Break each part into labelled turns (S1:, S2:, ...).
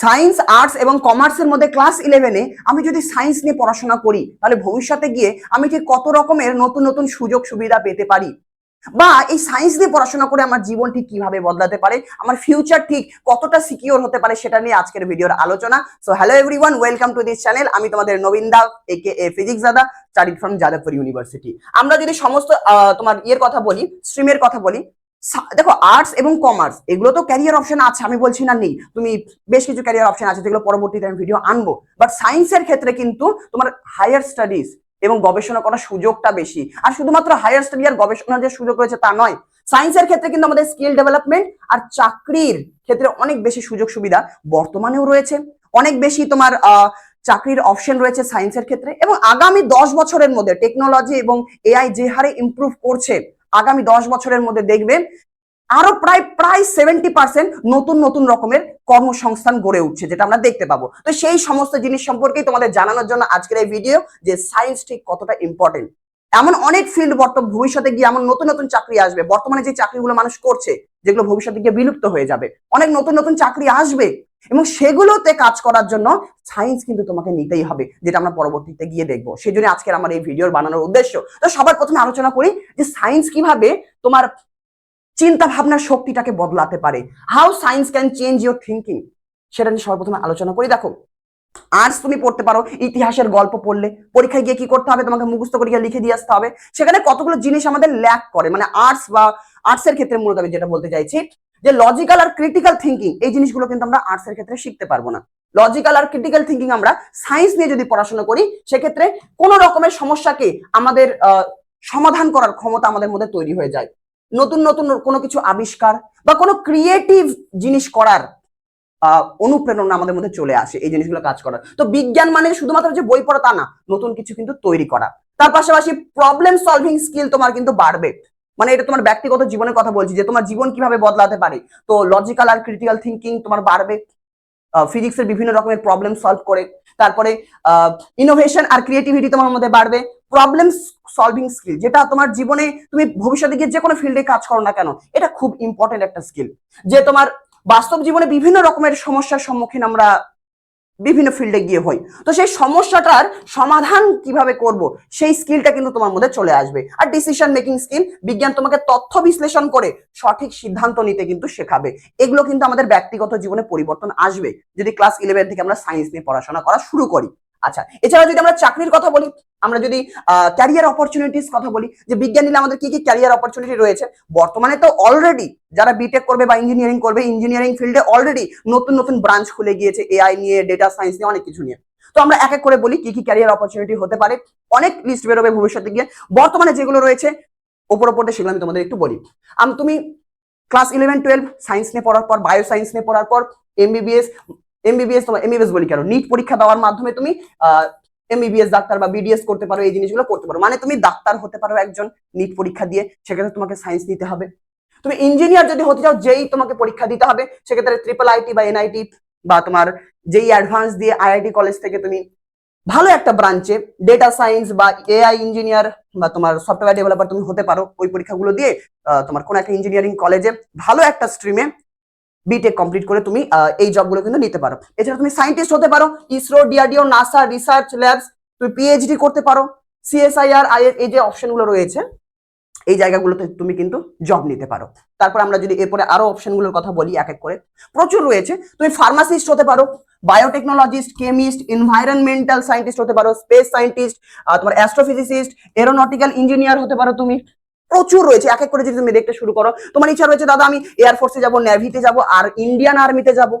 S1: Science arts এবং কমার্সের মধ্যে ক্লাস ইলেভেনে আমি যদি সায়েন্স নিয়ে পড়াশোনা করি, তাহলে ভবিষ্যতে গিয়ে আমি ঠিক কত রকমের নতুন নতুন সুযোগ সুবিধা পেতে পারি? বা এই সায়েন্স নিয়ে পড়াশোনা করে আমার জীবন ঠিক কীভাবে বদলাতে পারে? আমার ফিউচার ঠিক কতটা সিকিওর হতে পারে সেটা নিয়ে আজকের ভিডিওর আলোচনা। So hello everyone welcome to this channel আমি তোমাদের নবীন দা একে এ ফিজিক্স দাদা স্টাডিড ফ্রম যাদবপুর ইউনিভার্সিটি আমরা যদি সমস্ত তোমার ইয়ের কথা বলি স্ট্রিমের কথা বলি দেখো আর্টস এবং কমার্স এগুলো তো ক্যারিয়ার অপশন আছে, আমি বলছি না নেই। তুমি বেশ কিছু ক্যারিয়ার অপশন আছে, যেগুলো পরবর্তীতে আমি ভিডিও আনব। বাট সায়েন্সের ক্ষেত্রে কিন্তু তোমার হায়ার স্টাডিজ এবং গবেষণা করার সুযোগটা বেশি। আর শুধুমাত্র হায়ার স্টাডি আর গবেষণার যে সুযোগ রয়েছে তা নয় সায়েন্সের ক্ষেত্রে কিন্তু আমাদের স্কিল ডেভেলপমেন্ট আর চাকরির ক্ষেত্রে অনেক বেশি সুযোগ সুবিধা বর্তমানেও রয়েছে। অনেক বেশি তোমার চাকরির অপশন রয়েছে সায়েন্সের ক্ষেত্রে এবং আগামী দশ বছরের মধ্যে টেকনোলজি এবং এআই যে হারে ইমপ্রুভ করছে আগামী দশ বছরের মধ্যে দেখবেন আরও প্রায় প্রায় সেভেন্টি পার্সেন্ট নতুন নতুন রকমের কর্মসংস্থান গড়ে উঠছে, যেটা আমরা দেখতে পাবো। তো সেই সমস্ত জিনিস সম্পর্কেই তোমাদের জানানোর জন্য আজকের এই ভিডিও যে সায়েন্স ঠিক কতটা ইম্পর্টেন্ট এমন অনেক ফিল্ড বর্তমান, ভবিষ্যতে গিয়ে এমন নতুন নতুন চাকরি আসবে। বর্তমানে যে চাকরিগুলো মানুষ করছে, যেগুলো ভবিষ্যতে গিয়ে বিলুপ্ত হয়ে যাবে। অনেক নতুন নতুন চাকরি আসবে। এবং সেগুলোতে কাজ করার জন্য সায়েন্স কিন্তু তোমাকে নিতেই হবে, যেটা আমরা পরবর্তীতে গিয়ে দেখব। সেই জন্য আজকের আমার এই ভিডিওর বানানোর উদ্দেশ্য। তো সবার প্রথমে আলোচনা করি যে সায়েন্স কীভাবে তোমার চিন্তা ভাবনার শক্তিটাকে বদলাতে পারে। How science can change your thinking সেটা নিয়ে সর্বপ্রথমে আলোচনা করি। দেখো আর্টস তুমি পড়তে পারো, ইতিহাসের গল্প পড়লে, পরীক্ষায় গিয়ে কি করতে হবে? তোমাকে মুখস্থ করে গিয়ে লিখে দিয়ে আসতে হবে। সেখানে কতগুলো জিনিস আমাদের ল্যাক করে মানে আর্টস বা আর্টসের ক্ষেত্রে মূলত আমি যেটা বলতে চাইছি যে লজিক্যাল আর ক্রিটিক্যাল থিঙ্কিং এই জিনিসগুলো কিন্তু আমরা আর্টসের ক্ষেত্রে শিখতে পারব না। লজিক্যাল আর ক্রিটিক্যাল থিঙ্কিং আমরা সায়েন্স নিয়ে যদি পড়াশোনা করি, সেক্ষেত্রে কোন রকমের সমস্যাকে আমাদের সমাধান করার ক্ষমতা আমাদের মধ্যে তৈরি হয়ে যায়। নতুন নতুন কোনো কিছু আবিষ্কার বা কোনো ক্রিয়েটিভ জিনিস করার অনুপ্রেরণা আমাদের মধ্যে চলে আসে এই জিনিসগুলো কাজ করার। তো বিজ্ঞান মানে শুধুমাত্র যে বই পড়া তা না, নতুন কিছু কিন্তু তৈরি করা। তার পাশাপাশি প্রবলেম সলভিং স্কিল তোমার কিন্তু বাড়বে। মানে এটা তোমার ব্যক্তিগত জীবনের কথা বলছি যে তোমার জীবন কীভাবে বদলাতে পারে। তো লজিক্যাল আর ক্রিটিক্যাল থিঙ্কিং তোমার বাড়বে ফিজিক্সের বিভিন্ন রকমের প্রবলেম সলভ করে, তারপরে ইনোভেশন আর ক্রিয়েটিভিটি তোমার মধ্যে বাড়বে প্রবলেম সলভিং স্কিল যেটা তোমার জীবনে তুমি ভবিষ্যতে গিয়ে যে কোনো ফিল্ডে কাজ করো না কেন, এটা খুব ইম্পর্টেন্ট একটা স্কিল যে তোমার বাস্তব জীবনে বিভিন্ন রকমের সমস্যার সম্মুখীন আমরা বিভিন্ন ফিল্ডে গিয়ে হই তো সেই সমস্যাটার সমাধান কীভাবে করব, সেই স্কিলটা কিন্তু তোমার মধ্যে চলে আসবে। আর ডিসিশন মেকিং স্কিল বিজ্ঞান তোমাকে তথ্য বিশ্লেষণ করে সঠিক সিদ্ধান্ত নিতে কিন্তু শেখাবে। এগুলো কিন্তু আমাদের ব্যক্তিগত জীবনে পরিবর্তন আসবে। যদি ক্লাস ইলেভেন থেকে আমরা সায়েন্স নিয়ে পড়াশোনা করা শুরু করি আচ্ছা এছাড়া যদি আমরা চাকরির কথা বলি, আমরা যদি ক্যারিয়ার অপরচুনিটিস কথা বলি, যে বিজ্ঞান নিলে আমাদের কি কি ক্যারিয়ার অপরচুনিটি রয়েছে, বর্তমানে তো অলরেডি যারা বিটেক করবে বা ইঞ্জিনিয়ারিং করবে ইঞ্জিনিয়ারিং ফিল্ডে অলরেডি নতুন নতুন ব্রাঞ্চ খুলে গিয়েছে এআই নিয়ে ডেটা সায়েন্স নিয়ে, অনেক কিছু নিয়ে। তো আমরা এক এক করে বলি কি কি ক্যারিয়ার অপরচুনিটি হতে পারে, অনেক লিস্ট বেরোবে ভবিষ্যতে গিয়ে। বর্তমানে যেগুলো রয়েছে ওপর ওপর সেগুলো আমি তোমাদের একটু বলি। আম, তুমি ক্লাস ইলেভেন টুয়েলভ সায়েন্স নিয়ে পড়ার পর বায়ো সায়েন্স নিয়ে পড়ার পর এমবিবিএস এমবিবিএস তোমার এমবিবিএস বলি কেন? নিট পরীক্ষা দেওয়ার মাধ্যমে তুমি এমবিবিএস ডাক্তার বা বিডিএস করতে পারো, এই জিনিসগুলো করতে পারো। মানে তুমি ডাক্তার হতে পারো একজন নিট পরীক্ষা দিয়ে, সেক্ষেত্রে তোমাকে সায়েন্স নিতে হবে। তুমি ইঞ্জিনিয়ার যদি হতে চাও, যেই তোমাকে পরীক্ষা দিতে হবে, সেক্ষেত্রে ট্রিপল আইটি বা এনআইটি বা তোমার যেই অ্যাডভান্স দিয়ে আইআইটি কলেজ থেকে তুমি ভালো একটা ব্রাঞ্চে ডেটা সায়েন্স বা এআই ইঞ্জিনিয়ার বা তোমার সফটওয়্যার ডেভেলপার তুমি হতে পারো, ওই পরীক্ষাগুলো দিয়ে তোমার কোন একটা ইঞ্জিনিয়ারিং কলেজে ভালো একটা স্ট্রিমে বিটেক কমপ্লিট করে তুমি এই জবগুলো কিন্তু নিতে পারো। এছাড়া তুমি সায়েন্টিস্ট হতে পারো ISRO DRDO NASA research labs তুমি পিএইচডি করতে পারো সিএসআইআর আইএস এই যে অপশনগুলো রয়েছে, এই জায়গাগুলোতে তুমি কিন্তু জব নিতে পারো। তারপর আমরা যদি এরপরে আরও অপশনগুলোর কথা বলি, এক এক করে, প্রচুর রয়েছে। তুমি ফার্মাসিস্ট হতে পারো বায়োটেকনোলজিস্ট কেমিস্ট এনভায়রনমেন্টাল সায়েন্টিস্ট হতে পারো স্পেস সায়েন্টিস্ট তোমার অ্যাস্ট্রোফিজিসিস্ট এরোনটিক্যাল ইঞ্জিনিয়ার হতে পারো তুমি। প্রচুর রয়েছে। এক এক করে যদি তুমি দেখতে শুরু করো, তোমার ইচ্ছা রয়েছে, দাদা, আমি এয়ারফোর্সে যাব নেভিতে যাব আর ইন্ডিয়ান আর্মিতে যাব।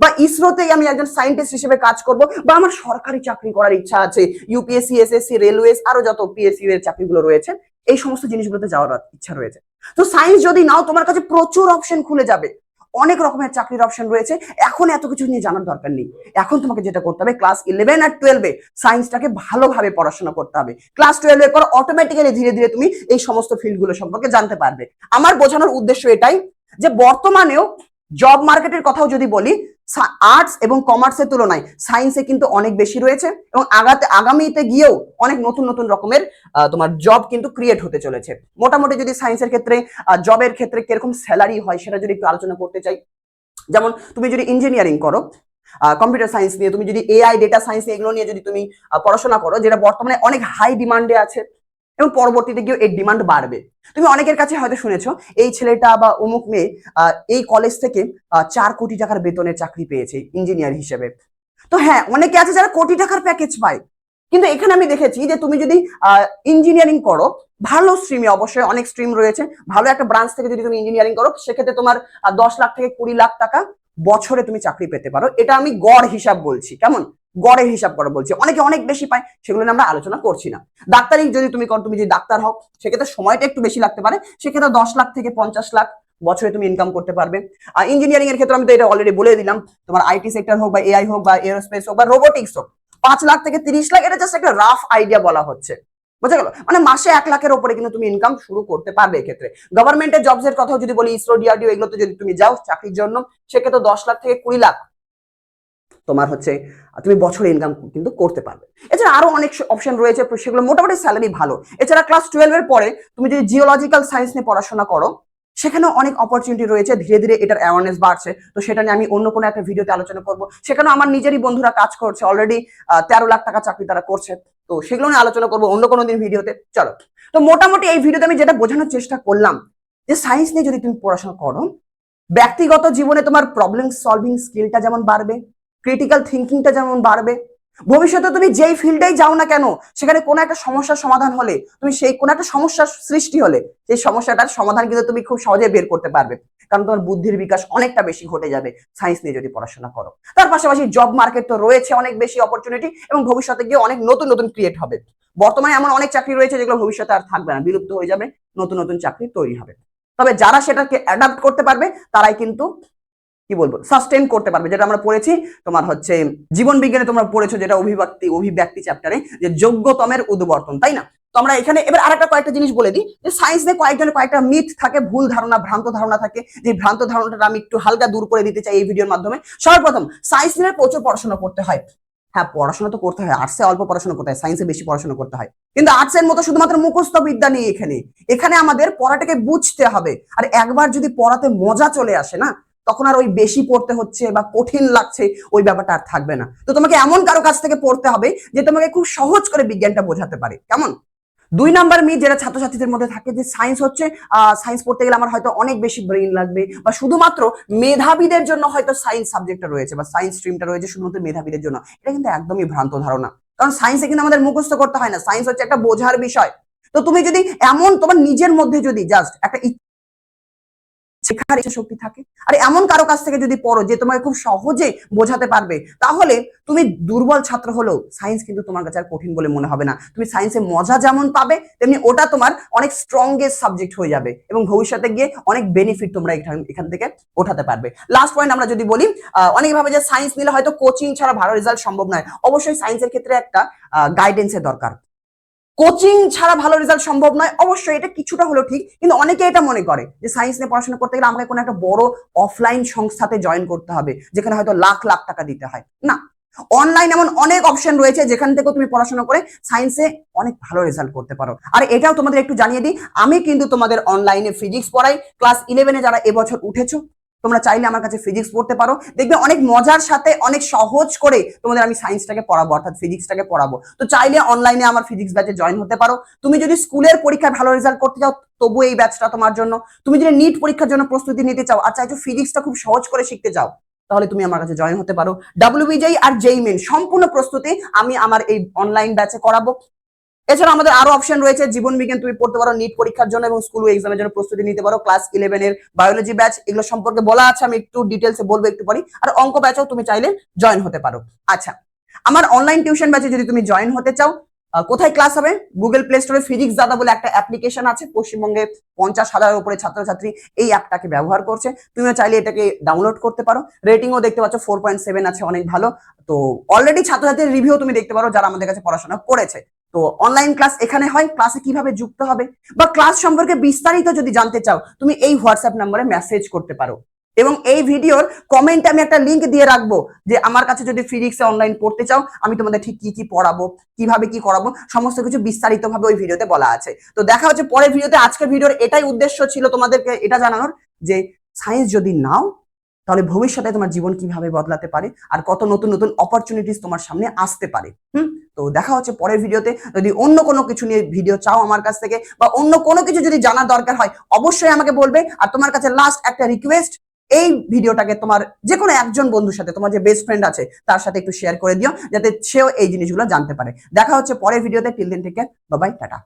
S1: বা ইসরোতে আমি একজন সায়েন্টিস্ট হিসেবে কাজ করব বা আমার সরকারি চাকরি করার ইচ্ছা আছে। ইউপিএসসি এসএসসি রেলওয়েস আরও যত পিএসসি এর চাকরিগুলো রয়েছে, এই সমস্ত জিনিসগুলোতে যাওয়ার ইচ্ছা রয়েছে। তো সায়েন্স যদি নাও, তোমার কাছে প্রচুর অপশন খুলে যাবে। অনেক রকমের চাকরির অপশন রয়েছে। এখন এত কিছু নিয়ে জানার দরকার নেই। এখন তোমাকে যেটা করতে হবে ক্লাস ইলেভেন আর টুয়েলভে সায়েন্সটাকে ভালোভাবে পড়াশোনা করতে হবে। ক্লাস টুয়েলভে পর অটোমেটিক্যালি ধীরে ধীরে তুমি এই সমস্ত ফিল্ডগুলো সম্পর্কে জানতে পারবে। আমার বোঝানোর উদ্দেশ্য এটাই যে বর্তমানেও জব মার্কেটের কথাও যদি বলি আর্টস এবং কমার্সের তুলনায় সায়েন্সে কিন্তু অনেক বেশি রয়েছে এবং আগাতে আগামীতে গিয়েও অনেক নতুন নতুন রকমের তোমার জব কিন্তু ক্রিয়েট হতে চলেছে। মোটামুটি যদি সায়েন্সের ক্ষেত্রে জবের ক্ষেত্রে কীরকম স্যালারি হয় সেটা যদি একটু আলোচনা করতে চাই। যেমন তুমি যদি ইঞ্জিনিয়ারিং করো কম্পিউটার সায়েন্স নিয়ে, তুমি যদি এআই ডেটা সায়েন্স এগুলো নিয়ে যদি তুমি পড়াশোনা করো, যেটা বর্তমানে অনেক হাই ডিমান্ডে আছে এবং পরবর্তীতে গিয়ে এর ডিমান্ড বাড়বে। তুমি অনেকের কাছে হয়তো শুনেছো, এই ছেলেটা বা অমুক মেয়ে এই কলেজ থেকে চার কোটি টাকার বেতনের চাকরি পেয়েছে ইঞ্জিনিয়ার হিসেবে। তো হ্যাঁ অনেকে আছে যারা কোটি টাকার প্যাকেজ পায়। কিন্তু এখানে আমি দেখেছি যে তুমি যদি ইঞ্জিনিয়ারিং করো, ভালো স্ট্রিমে অবশ্যই অনেক স্ট্রিম রয়েছে, ভালো একটা ব্রাঞ্চ থেকে যদি তুমি ইঞ্জিনিয়ারিং করো, সেক্ষেত্রে তোমার দশ লাখ থেকে কুড়ি লাখ টাকা বছরে তুমি চাকরি পেতে পারো। এটা আমি গড় হিসাব বলছি, কেমন? গড়ের হিসাব করে বলছি। অনেকে অনেক বেশি পায়, সেগুলো নিয়ে আমরা আলোচনা করছি না। ডাক্তারি যদি তুমি করো, তুমি যদি ডাক্তার হও, সেক্ষেত্রে সময়টা একটু বেশি লাগতে পারে। সেক্ষেত্রে দশ লাখ থেকে পঞ্চাশ লাখ বছরে তুমি ইনকাম করতে পারবে। আর ইঞ্জিনিয়ারিং এর ক্ষেত্রে আমি তো এটা অলরেডি বলে দিলাম, তোমার আইটি সেক্টর হোক বা এআই হোক বা এরোস্পেস হোক বা রোবোটিক্স হোক, পাঁচ লাখ থেকে তিরিশ লাখ, এটা জাস্ট একটা রাফ আইডিয়া বলা হচ্ছে। বুঝা গেল? মানে মাসে এক লাখের উপরে কিন্তু তুমি ইনকাম শুরু করতে পারবে এক্ষেত্রে। গভর্নমেন্টের জবস এর কথাও যদি বলি ইসরো ডিআরডিও এগুলোতে যদি তুমি যাও চাকরির জন্য, সেক্ষেত্রে দশ লাখ থেকে কুড়ি লাখ তোমার হচ্ছে, তুমি বছরে ইনকাম কিন্তু করতে পারবে। এছাড়া আরও অনেক অপশন রয়েছে সেগুলো মোটামুটি স্যালারি ভালো। এছাড়া ক্লাস টুয়েলভ এর পরে তুমি যদি জিওলজিক্যাল সায়েন্স নিয়ে পড়াশোনা করো সেখানে অনেক অপরচুনিটি রয়েছে, ধীরে ধীরে এটার অ্যাওয়ারনেস বাড়ছে। তো সেটা নিয়ে আমি অন্য কোনো একটা ভিডিওতে আলোচনা করব। সেখানে আমার নিজেরই বন্ধুরা কাজ করছে অলরেডি তেরো লাখ টাকা চাকরি তারা করছে। তো সেগুলো নিয়ে আলোচনা করব অন্য কোনো দিন ভিডিওতে। চলো। তো মোটামুটি এই ভিডিওতে আমি যেটা বোঝানোর চেষ্টা করলাম, যে সায়েন্স নিয়ে যদি তুমি পড়াশোনা করো, ব্যক্তিগত জীবনে তোমার প্রবলেম সলভিং স্কিলটা যেমন বাড়বে ক্রিটিক্যাল থিঙ্কিংটা যেমন বাড়বে, ভবিষ্যতে তুমি যেই ফিল্ডেই যাও না কেন, সেখানে কোনো একটা সমস্যার সমাধান হলে, তুমি সেই কোনো একটা সমস্যার সৃষ্টি হলে, সেই সমস্যাটার সমাধান কিন্তু তুমি খুব সহজে বের করতে পারবে। কারণ তোমার বুদ্ধির বিকাশ অনেকটা বেশি ঘটে যাবে সায়েন্স নিয়ে যদি পড়াশোনা করো। তার পাশাপাশি জব মার্কেট তো রয়েছে অনেক বেশি অপরচুনিটি এবং ভবিষ্যতে গিয়ে অনেক নতুন নতুন ক্রিয়েট হবে। বর্তমানে এমন অনেক চাকরি রয়েছে যেগুলো ভবিষ্যতে আর থাকবে না, বিলুপ্ত হয়ে যাবে, নতুন নতুন চাকরি তৈরি হবে। তবে যারা সেটাকে অ্যাডাপ্ট করতে পারবে, তারাই কিন্তু কি বলব সাস্টেন করতে পারবে। যেটা আমরা পড়েছি, তোমার হচ্ছে জীবন বিজ্ঞানে তোমরা পড়েছো যেটা অভিব্যক্তি অভিব্যক্তি চ্যাপ্টারে যে যোগ্যতমের উদ্বর্তন, তাই না? তো আমরা এখানে, এবার আরেকটা কয়েকটা জিনিস বলে দিই, যে সায়েন্স নিয়ে কয়েকজনের কয়েকটা মিথ থাকে, ভুল ধারণা, ভ্রান্ত ধারণা থাকে, যে ভ্রান্ত ধারণাটা আমি একটু হালকা দূর করে দিতে চাই এই ভিডিওর মাধ্যমে। সর্বপ্রথম সায়েন্স নিয়ে প্রচুর পড়াশোনা করতে হয়। হ্যাঁ পড়াশোনা তো করতে হয় আর্টসে অল্প পড়াশোনা করতে হয় সায়েন্সে বেশি পড়াশোনা করতে হয়। কিন্তু আর্টসের মতো শুধুমাত্র মুখস্থ বিদ্যা নেই এখানে। এখানে আমাদের পড়াটাকে বুঝতে হবে। আর একবার যদি পড়াতে মজা চলে আসে না তখন আর ওই বেশি পড়তে হচ্ছে বা কঠিন লাগছে, ওই ব্যাপারটা আর থাকবে না। তো তোমাকে এমন কারও কাছ থেকে পড়তে হবে যে তোমাকে খুব সহজ করে বিজ্ঞানটা বোঝাতে পারে। কেমন? দুই নাম্বার মিথ যেটা ছাত্রছাত্রীদের মধ্যে থাকে যে সায়েন্স হচ্ছে সায়েন্স পড়তে গেলে আমার হয়তো অনেক বেশি ব্রেইন লাগবে বা শুধুমাত্র মেধাবীদের জন্য হয়তো সায়েন্স সাবজেক্টটা রয়েছে বা সায়েন্স স্ট্রিমটা রয়েছে শুধুমাত্র মেধাবীদের জন্য। এটা কিন্তু একদমই ভ্রান্ত ধারণা। কারণ সায়েন্সে কিন্তু আমাদের মুখস্থ করতে হয় না। সায়েন্স হচ্ছে একটা বোঝার বিষয়। তো তুমি যদি এমন তোমার নিজের মধ্যে যদি জাস্ট একটা শেখার ইচ্ছা শক্তি থাকে। আর এমন কারও কাছ থেকে যদি পড়ো যে তোমাকে খুব সহজে বোঝাতে পারবে তাহলে তুমি দুর্বল ছাত্র হলেও সায়েন্স কিন্তু তোমার কাছে আর কঠিন বলে মনে হবে না। তুমি সায়েন্সে মজা যেমন পাবে তেমনি ওটা তোমার অনেক স্ট্রংগেস্ট সাবজেক্ট হয়ে যাবে এবং ভবিষ্যতে গিয়ে অনেক বেনিফিট তোমরা এখান থেকে ওঠাতে পারবে। লাস্ট পয়েন্ট আমরা যদি বলি আহ, অনেকে ভাবে যে সায়েন্স নিলে হয়তো কোচিং ছাড়া ভালো রেজাল্ট সম্ভব নয়। অবশ্যই সায়েন্সের ক্ষেত্রে একটা গাইডেন্সের দরকার। কোচিং ছাড়া ভালো রেজাল্ট সম্ভব নয়। অবশ্যই এটা কিছুটা হলেও ঠিক, কিন্তু অনেকে এটা মনে করে যে সায়েন্স নিয়ে পড়াশোনা করতে গেলে আমাকে কোনো একটা বড় অফলাইন সংস্থাতে জয়েন করতে হবে, যেখানে হয়তো লাখ লাখ টাকা দিতে হয়। না। অনলাইন এমন অনেক অপশন রয়েছে যেখান থেকে তুমি পড়াশোনা করে সায়েন্সে অনেক ভালো রেজাল্ট করতে পারো। আর এটাও তোমাদের একটু জানিয়ে দিই, আমি কিন্তু তোমাদের অনলাইনে ফিজিক্স পড়াই। ক্লাস ইলেভেনে যারা এবছর উঠেছো তোমরা চাইলে আমার কাছে ফিজিক্স পড়তে পারো। দেখবে অনেক মজার সাথে, অনেক সহজ করে তোমাদের আমি সায়েন্সটাকে পড়াবো, অর্থাৎ ফিজিক্সটাকে পড়াবো। তো চাইলে অনলাইনে আমার ফিজিক্স ব্যাচে জয়েন হতে পারো। তুমি যদি স্কুলের পরীক্ষায় ভালো রেজাল্ট করতে চাও তবু এই ব্যাচটা তোমার জন্য। তুমি যদি নিট পরীক্ষার জন্য প্রস্তুতি নিতে চাও, আর চাইছো ফিজিক্সটা খুব সহজ করে শিখতে চাও, তাহলে তুমি আমার কাছে জয়েন হতে পারো। ডাব্লিউবিজেই আর জেই মেন সম্পূর্ণ প্রস্তুতি আমি আমার এই অনলাইন ব্যাচে করাবো। এছাড়া আমাদের আরও অপশন রয়েছে, জীবন বিজ্ঞান তুমি পড়তে পারো নিট পরীক্ষার জন্য এবং স্কুল এক্সামের জন্য প্রস্তুতি নিতে পারো ক্লাস ইলেভেন এর বায়োলজি ব্যাচ এগুলো সম্পর্কে বলা আছে, আমি একটু ডিটেলসে বলব একটু পরে আর অঙ্ক ব্যাচেও তুমি চাইলে জয়েন হতে পারো। আচ্ছা আমার অনলাইন টিউশন ব্যাচে যদি তুমি জয়েন হতে চাও কোথায় ক্লাস হবে? গুগল প্লে স্টোরে ফিজিক্স দাদা বলে একটা অ্যাপ্লিকেশন আছে, পশ্চিমবঙ্গে পঞ্চাশ হাজারের উপরে ছাত্রছাত্রী এই অ্যাপটাকে ব্যবহার করছে। তুমিও চাইলে এটাকে ডাউনলোড করতে পারো। রেটিংও দেখতে পাচ্ছ ফোর পয়েন্ট সেভেন আছে, অনেক ভালো। তো অলরেডি ছাত্রছাত্রীর রিভিউ তুমি দেখতে পারো, যারা আমাদের কাছে পড়াশোনা করেছে। তো অনলাইন ক্লাস এখানে হয় ক্লাসে কীভাবে যুক্ত হবে? বা ক্লাস সম্পর্কে বিস্তারিত যদি জানতে চাও, তুমি এই হোয়াটসঅ্যাপ নম্বরে মেসেজ করতে পারো। এবং এই ভিডিওর কমেন্টে আমি একটা লিংক দিয়ে রাখব যে আমার কাছে যদি ফিজিক্সে অনলাইন পড়তে চাও, আমি তোমাদের ঠিক কি কি পড়াবো, কীভাবে কি করাবো, সমস্ত কিছু বিস্তারিত ভাবে ওই ভিডিওতে বলা আছে। তো দেখা হচ্ছে পরের ভিডিওতে। আজকের ভিডিওর এটাই উদ্দেশ্য ছিল তোমাদেরকে এটা জানানোর যে সায়েন্স যদি নাও তাহলে ভবিষ্যতে তোমার জীবন কীভাবে বদলাতে পারে আর কত নতুন নতুন অপরচুনিটিস তোমার সামনে আসতে পারে, হুম? তো দেখা হচ্ছে পরের ভিডিওতে। যদি অন্য কোনো কিছু নিয়ে ভিডিও চাও আমার কাছ থেকে বা অন্য কোনো কিছু যদি জানার দরকার হয়, অবশ্যই আমাকে বলবে। আর তোমার কাছে লাস্ট একটা রিকোয়েস্ট এই ভিডিওটাকে তোমার যে কোনো একজন বন্ধুর সাথে, তোমার যে বেস্ট ফ্রেন্ড আছে, তার সাথে একটু শেয়ার করে দিও, যাতে সেও এই জিনিসগুলো জানতে পারে। দেখা হচ্ছে পরের ভিডিওতে। টিল দিন থেকে বাবাই টাটা।